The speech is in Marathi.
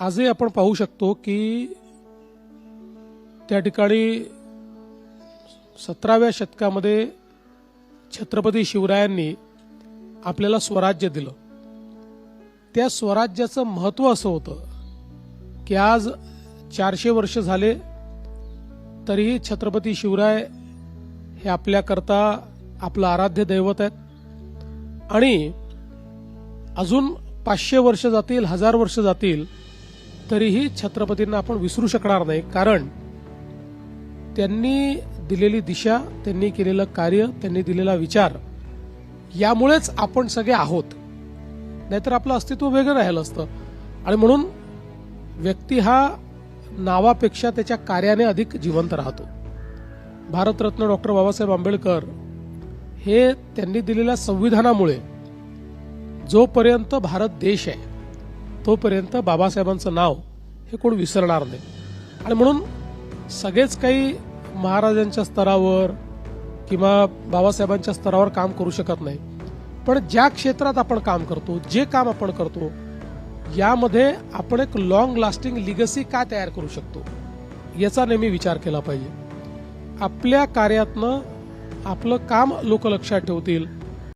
आजही आपण पाहू शकतो की त्या ठिकाणी सतराव्या शतकामध्ये छत्रपती शिवरायांनी आपल्याला स्वराज्य दिलं. त्या स्वराज्याचं महत्त्व असं होतं की आज चारशे वर्ष झाले तरीही छत्रपती शिवराय हे आपल्याकरता आपलं आराध्य दैवत आहेत. आणि अजून पाचशे वर्ष जातील हजार वर्ष जातील तरीही छत्रपतींना आपण विसरू शकणार नाही. कारण त्यांनी दिलेली दिशा त्यांनी केलेलं कार्य त्यांनी दिलेला विचार यामुळेच आपण सगळे आहोत. नाहीतर आपलं अस्तित्व वेगळं राहिलं असतं. आणि म्हणून व्यक्ती हा नावापेक्षा त्याच्या कार्याने अधिक जिवंत राहतो. भारतरत्न डॉक्टर बाबासाहेब आंबेडकर हे त्यांनी दिलेल्या संविधानामुळे जोपर्यंत भारत देश आहे तोपर्यंत बाबासाहेबांचं नाव हे कोण विसरणार नाही. आणि म्हणून सगळेच काही महाराजांच्या स्तरावर किंवा बाबासाहेबांच्या स्तरावर काम करू शकत नाही. पण ज्या क्षेत्रात आपण काम करतो जे काम आपण करतो यामध्ये आपण एक लॉंग लास्टिंग लिगसी का तयार करू शकतो याचा नेहमी विचार केला पाहिजे. आपल्या कार्यातनं आपलं काम लोक लक्षात ठेवतील